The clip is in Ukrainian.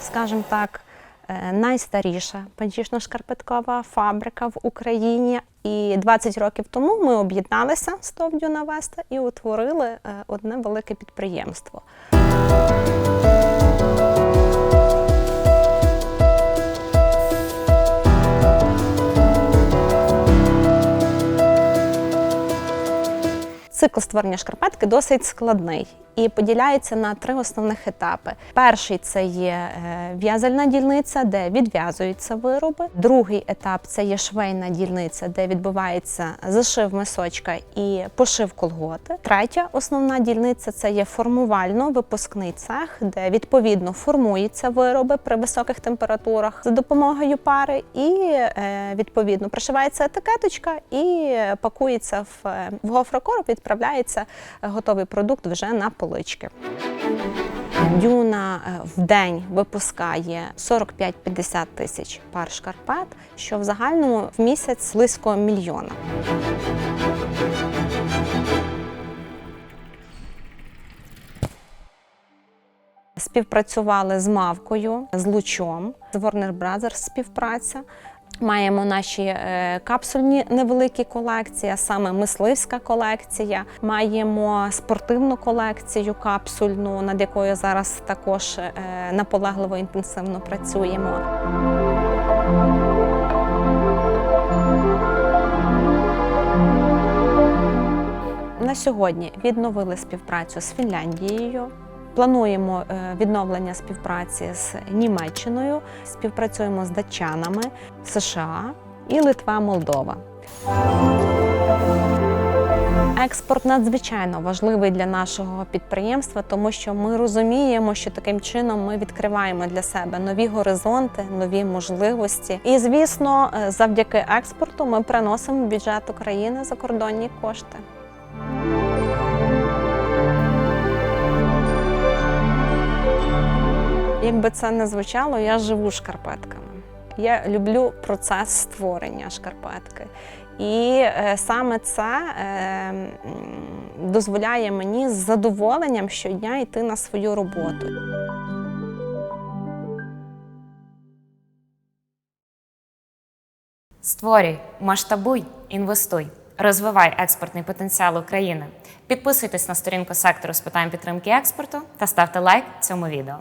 Скажімо так, е, найстаріша панчішно-шкарпеткова фабрика в Україні. І 20 років тому ми об'єдналися з ТОВ «Дюна Веста і утворили е, одне велике підприємство. Цикл створення шкарпетки досить складний і поділяється на три основних етапи. Перший це є е, в'язальна дільниця, де відв'язуються вироби. Другий етап це є швейна дільниця, де відбувається зашив мисочка і пошив колготи. Третя основна дільниця це є формувально-випускний цех, де відповідно формуються вироби при високих температурах за допомогою пари, і е, відповідно пришивається етикеточка і пакується в, е, гофрокороб, відправляється готовий продукт вже на полички. Дюна е, в день випускає 45-50 тисяч пар шкарпет, що в загальному в місяць близько мільйона. Співпрацювали з Мавкою, з Лучом, з Warner Brothers співпраця. Маємо наші е, капсульні невеликі колекції, саме мисливська колекція. Маємо спортивну колекцію капсульну, над якою зараз також е, наполегливо інтенсивно працюємо. На сьогодні відновили співпрацю з Фінляндією. Плануємо е, відновлення співпраці з Німеччиною, співпрацюємо з датчанами, США і Литва, Молдова. Експорт надзвичайно важливий для нашого підприємства, тому що ми розуміємо, що таким чином ми відкриваємо для себе нові горизонти, нові можливості. І звісно, е, завдяки експорту ми приносимо бюджет України закордонні кошти. Як би це не звучало, я живу шкарпетками. Я люблю процес створення шкарпетки. І е, саме це е, дозволяє мені з задоволенням щодня йти на свою роботу. Створюй, масштабуй, інвестуй, розвивай експортний потенціал України. Підписуйтесь на сторінку сектору з питань підтримки експорту та ставте лайк цьому відео.